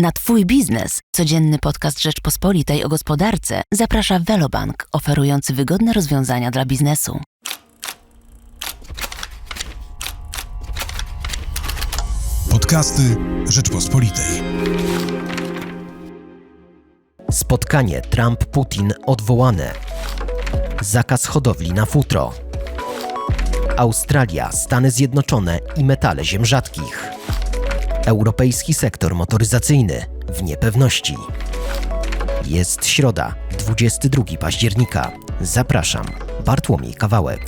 Na Twój biznes, codzienny podcast Rzeczpospolitej o gospodarce, zaprasza Velobank, oferujący wygodne rozwiązania dla biznesu. Podcasty Rzeczpospolitej. Spotkanie Trump-Putin odwołane. Zakaz hodowli na futro. Australia, Stany Zjednoczone i metale ziem rzadkich. Europejski sektor motoryzacyjny w niepewności. Jest środa, 22 października. Zapraszam, Bartłomiej Kawałek.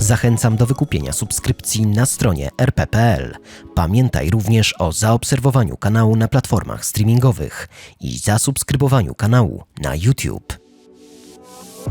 Zachęcam do wykupienia subskrypcji na stronie rp.pl. Pamiętaj również o zaobserwowaniu kanału na platformach streamingowych i zasubskrybowaniu kanału na YouTube.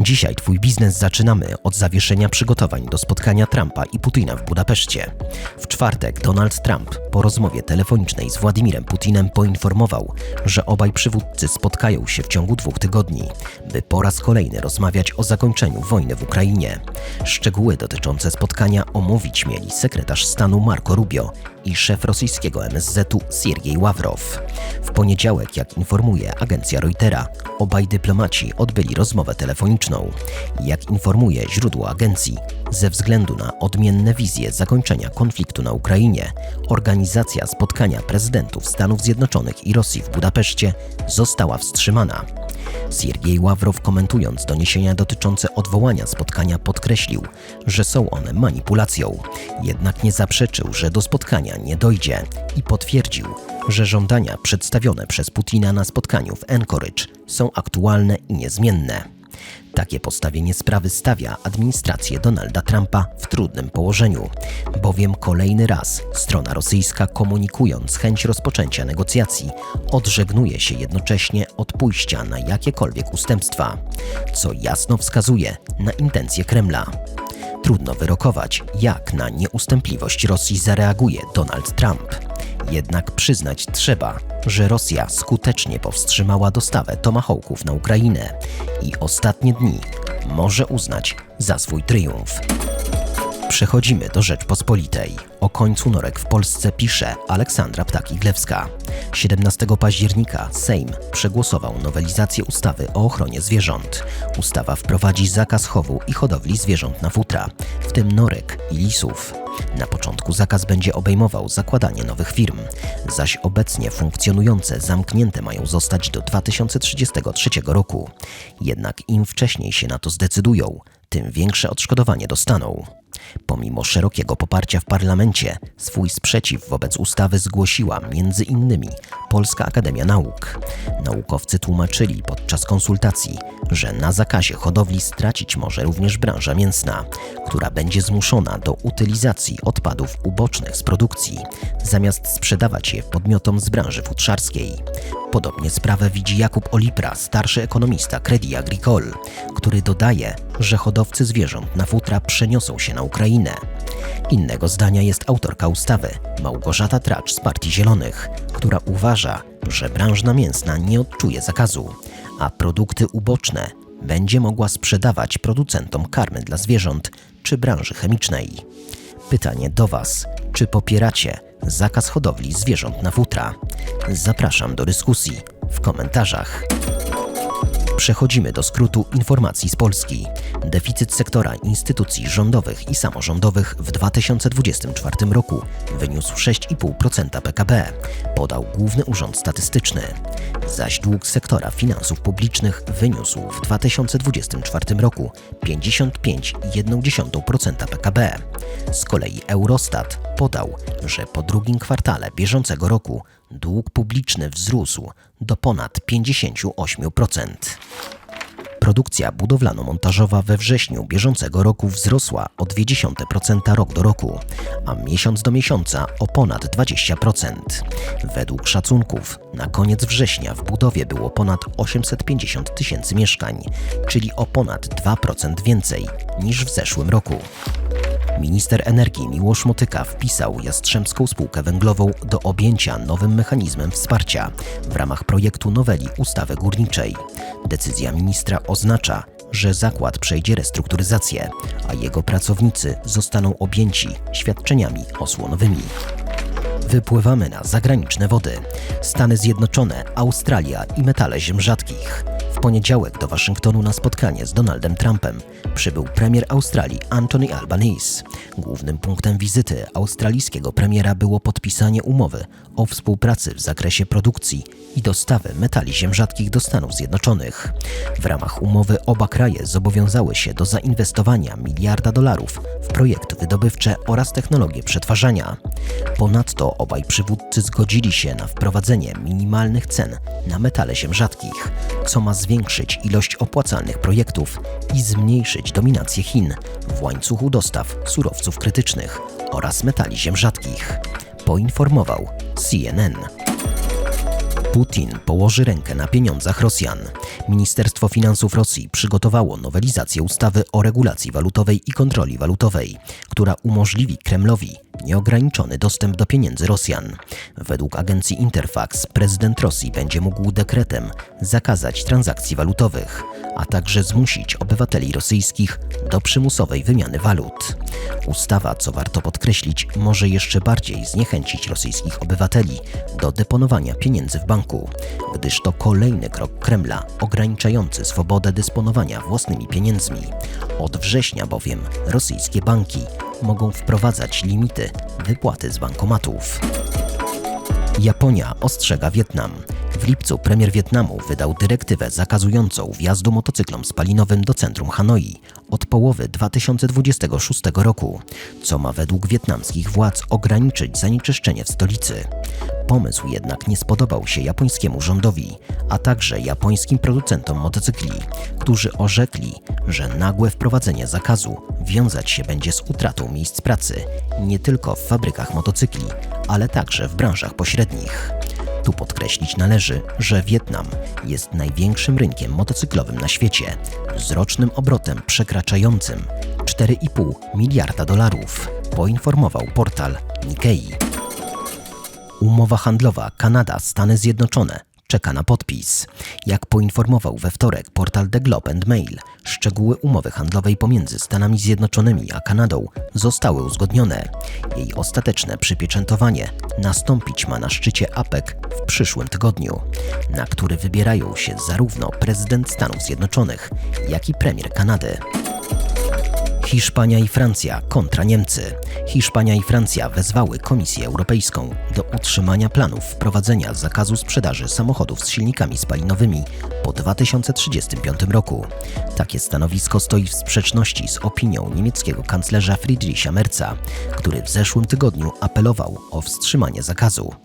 Dzisiaj Twój biznes zaczynamy od zawieszenia przygotowań do spotkania Trumpa i Putina w Budapeszcie. W czwartek Donald Trump po rozmowie telefonicznej z Władimirem Putinem poinformował, że obaj przywódcy spotkają się w ciągu dwóch tygodni, by po raz kolejny rozmawiać o zakończeniu wojny w Ukrainie. Szczegóły dotyczące spotkania omówić mieli sekretarz stanu Marco Rubio i szef rosyjskiego MSZ-u Siergiej Ławrow. W poniedziałek, jak informuje agencja Reutera, obaj dyplomaci odbyli rozmowę telefoniczną. Jak informuje źródło agencji, ze względu na odmienne wizje zakończenia konfliktu na Ukrainie, organizacja spotkania prezydentów Stanów Zjednoczonych i Rosji w Budapeszcie została wstrzymana. Siergiej Ławrow komentując doniesienia dotyczące odwołania spotkania podkreślił, że są one manipulacją. Jednak nie zaprzeczył, że do spotkania nie dojdzie i potwierdził, że żądania przedstawione przez Putina na spotkaniu w Anchorage są aktualne i niezmienne. Takie postawienie sprawy stawia administrację Donalda Trumpa w trudnym położeniu, bowiem kolejny raz strona rosyjska komunikując chęć rozpoczęcia negocjacji odżegnuje się jednocześnie od pójścia na jakiekolwiek ustępstwa, co jasno wskazuje na intencje Kremla. Trudno wyrokować, jak na nieustępliwość Rosji zareaguje Donald Trump. Jednak przyznać trzeba, że Rosja skutecznie powstrzymała dostawę tomahawków na Ukrainę i ostatnie dni może uznać za swój triumf. Przechodzimy do Rzeczpospolitej. O końcu norek w Polsce pisze Aleksandra Ptaki-Glewska. 17 października Sejm przegłosował nowelizację ustawy o ochronie zwierząt. Ustawa wprowadzi zakaz chowu i hodowli zwierząt na futra, w tym norek i lisów. Na początku zakaz będzie obejmował zakładanie nowych firm, zaś obecnie funkcjonujące zamknięte mają zostać do 2033 roku. Jednak im wcześniej się na to zdecydują, tym większe odszkodowanie dostaną. Pomimo szerokiego poparcia w parlamencie, swój sprzeciw wobec ustawy zgłosiła m.in. Polska Akademia Nauk. Naukowcy tłumaczyli podczas konsultacji, że na zakazie hodowli stracić może również branża mięsna, która będzie zmuszona do utylizacji odpadów ubocznych z produkcji, zamiast sprzedawać je podmiotom z branży futrzarskiej. Podobnie sprawę widzi Jakub Olipra, starszy ekonomista Credit Agricole, który dodaje, że hodowcy zwierząt na futra przeniosą się na Ukrainę. Innego zdania jest autorka ustawy, Małgorzata Tracz z Partii Zielonych, która uważa, że branża mięsna nie odczuje zakazu, a produkty uboczne będzie mogła sprzedawać producentom karmy dla zwierząt czy branży chemicznej. Pytanie do Was: czy popieracie zakaz hodowli zwierząt na futra? Zapraszam do dyskusji w komentarzach. Przechodzimy do skrótu informacji z Polski. Deficyt sektora instytucji rządowych i samorządowych w 2024 roku wyniósł 6,5% PKB, podał Główny Urząd Statystyczny. Zaś dług sektora finansów publicznych wyniósł w 2024 roku 55,1% PKB. Z kolei Eurostat podał, że po drugim kwartale bieżącego roku dług publiczny wzrósł do ponad 58%. Produkcja budowlano-montażowa we wrześniu bieżącego roku wzrosła o 0,2% rok do roku, a miesiąc do miesiąca o ponad 20%. Według szacunków na koniec września w budowie było ponad 850 tysięcy mieszkań, czyli o ponad 2% więcej niż w zeszłym roku. Minister energii Miłosz Motyka wpisał Jastrzębską Spółkę Węglową do objęcia nowym mechanizmem wsparcia w ramach projektu noweli ustawy górniczej. Decyzja ministra oznacza, że zakład przejdzie restrukturyzację, a jego pracownicy zostaną objęci świadczeniami osłonowymi. Wypływamy na zagraniczne wody. Stany Zjednoczone, Australia i metale ziem rzadkich. W poniedziałek do Waszyngtonu na spotkanie z Donaldem Trumpem przybył premier Australii Anthony Albanese. Głównym punktem wizyty australijskiego premiera było podpisanie umowy o współpracy w zakresie produkcji i dostawy metali ziem rzadkich do Stanów Zjednoczonych. W ramach umowy oba kraje zobowiązały się do zainwestowania miliarda dolarów w projekty wydobywcze oraz technologie przetwarzania. Ponadto obaj przywódcy zgodzili się na wprowadzenie minimalnych cen na metale ziem rzadkich, co ma zwiększyć ilość opłacalnych projektów i zmniejszyć dominację Chin w łańcuchu dostaw surowców krytycznych oraz metali ziem rzadkich, poinformował CNN. Putin położy rękę na pieniądzach Rosjan. Ministerstwo Finansów Rosji przygotowało nowelizację ustawy o regulacji walutowej i kontroli walutowej, która umożliwi Kremlowi nieograniczony dostęp do pieniędzy Rosjan. Według agencji Interfax prezydent Rosji będzie mógł dekretem zakazać transakcji walutowych, a także zmusić obywateli rosyjskich do przymusowej wymiany walut. Ustawa, co warto podkreślić, może jeszcze bardziej zniechęcić rosyjskich obywateli do deponowania pieniędzy w banku, gdyż to kolejny krok Kremla ograniczający swobodę dysponowania własnymi pieniędzmi. Od września bowiem rosyjskie banki mogą wprowadzać limity wypłaty z bankomatów. Japonia ostrzega Wietnam. W lipcu premier Wietnamu wydał dyrektywę zakazującą wjazdu motocyklom spalinowym do centrum Hanoi od połowy 2026 roku, co ma według wietnamskich władz ograniczyć zanieczyszczenie w stolicy. Pomysł jednak nie spodobał się japońskiemu rządowi, a także japońskim producentom motocykli, którzy orzekli, że nagłe wprowadzenie zakazu wiązać się będzie z utratą miejsc pracy nie tylko w fabrykach motocykli, ale także w branżach pośrednich. Tu podkreślić należy, że Wietnam jest największym rynkiem motocyklowym na świecie, z rocznym obrotem przekraczającym 4,5 miliarda dolarów, poinformował portal Nikkei. Umowa handlowa Kanada-Stany Zjednoczone czeka na podpis. Jak poinformował we wtorek portal The Globe and Mail, szczegóły umowy handlowej pomiędzy Stanami Zjednoczonymi a Kanadą zostały uzgodnione. Jej ostateczne przypieczętowanie nastąpić ma na szczycie APEC w przyszłym tygodniu, na który wybierają się zarówno prezydent Stanów Zjednoczonych, jak i premier Kanady. Hiszpania i Francja kontra Niemcy. Hiszpania i Francja wezwały Komisję Europejską do utrzymania planów wprowadzenia zakazu sprzedaży samochodów z silnikami spalinowymi po 2035 roku. Takie stanowisko stoi w sprzeczności z opinią niemieckiego kanclerza Friedricha Merza, który w zeszłym tygodniu apelował o wstrzymanie zakazu.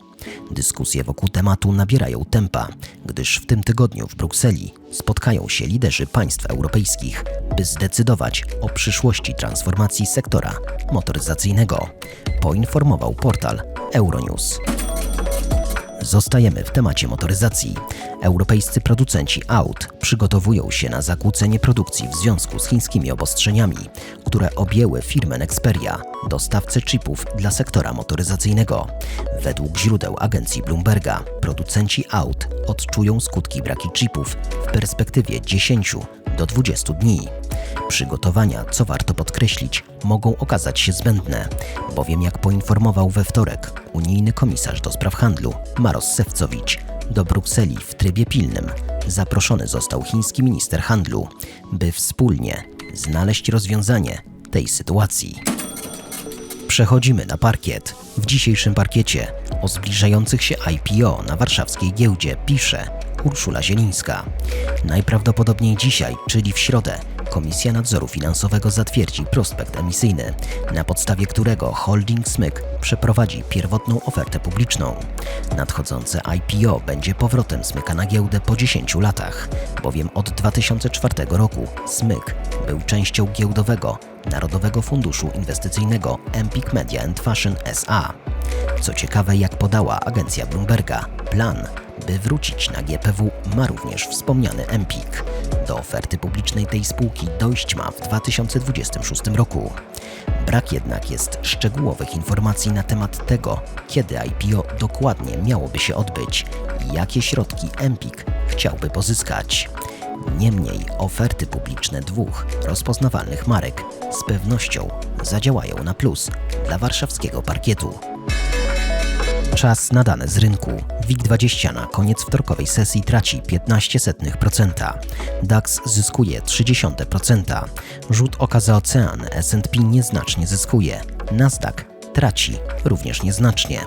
Dyskusje wokół tematu nabierają tempa, gdyż w tym tygodniu w Brukseli spotkają się liderzy państw europejskich, by zdecydować o przyszłości transformacji sektora motoryzacyjnego, poinformował portal Euronews. Zostajemy w temacie motoryzacji. Europejscy producenci aut przygotowują się na zakłócenie produkcji w związku z chińskimi obostrzeniami, które objęły firmę Nexperia, dostawcę chipów dla sektora motoryzacyjnego. Według źródeł agencji Bloomberga, producenci aut odczują skutki braki chipów w perspektywie 10 do 20 dni. Przygotowania, co warto podkreślić, mogą okazać się zbędne, bowiem jak poinformował we wtorek unijny komisarz do spraw handlu Maros Sewcowicz, do Brukseli w trybie pilnym zaproszony został chiński minister handlu, by wspólnie znaleźć rozwiązanie tej sytuacji. Przechodzimy na parkiet. W dzisiejszym parkiecie o zbliżających się IPO na warszawskiej giełdzie pisze Urszula Zielińska. Najprawdopodobniej dzisiaj, czyli w środę, Komisja Nadzoru Finansowego zatwierdzi prospekt emisyjny, na podstawie którego holding Smyk przeprowadzi pierwotną ofertę publiczną. Nadchodzące IPO będzie powrotem Smyka na giełdę po 10 latach, bowiem od 2004 roku Smyk był częścią giełdowego Narodowego Funduszu Inwestycyjnego Empik Media Fashion SA. Co ciekawe, jak podała agencja Bloomberga, plan, by wrócić na GPW ma również wspomniany Empik. Do oferty publicznej tej spółki dojść ma w 2026 roku. Brak jednak jest szczegółowych informacji na temat tego, kiedy IPO dokładnie miałoby się odbyć i jakie środki Empik chciałby pozyskać. Niemniej oferty publiczne dwóch rozpoznawalnych marek z pewnością zadziałają na plus dla warszawskiego parkietu. Czas na dane z rynku. WIG20 na koniec wtorkowej sesji traci 0,15%. DAX zyskuje 0,3%. Rzut oka za ocean S&P nieznacznie zyskuje. Nasdaq traci również nieznacznie.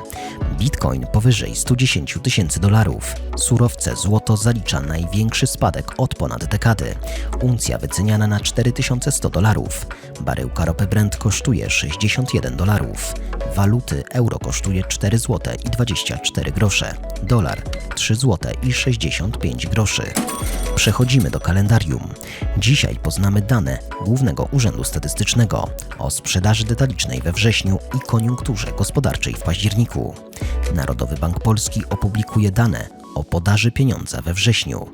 Bitcoin powyżej 110 tysięcy dolarów. Surowce złoto zalicza największy spadek od ponad dekady. Uncja wyceniana na 4100 dolarów. Baryłka ropy Brent kosztuje 61 dolarów. Waluty euro kosztuje 4 zł i 24 grosze. Dolar 3 zł i 65 groszy. Przechodzimy do kalendarium. Dzisiaj poznamy dane Głównego Urzędu Statystycznego o sprzedaży detalicznej we wrześniu i koniunkturze gospodarczej w październiku. Narodowy Bank Polski opublikuje dane o podaży pieniądza we wrześniu.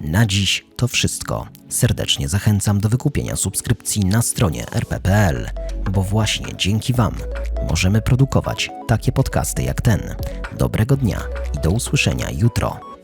Na dziś to wszystko. Serdecznie zachęcam do wykupienia subskrypcji na stronie rp.pl, bo właśnie dzięki Wam możemy produkować takie podcasty jak ten. Dobrego dnia i do usłyszenia jutro.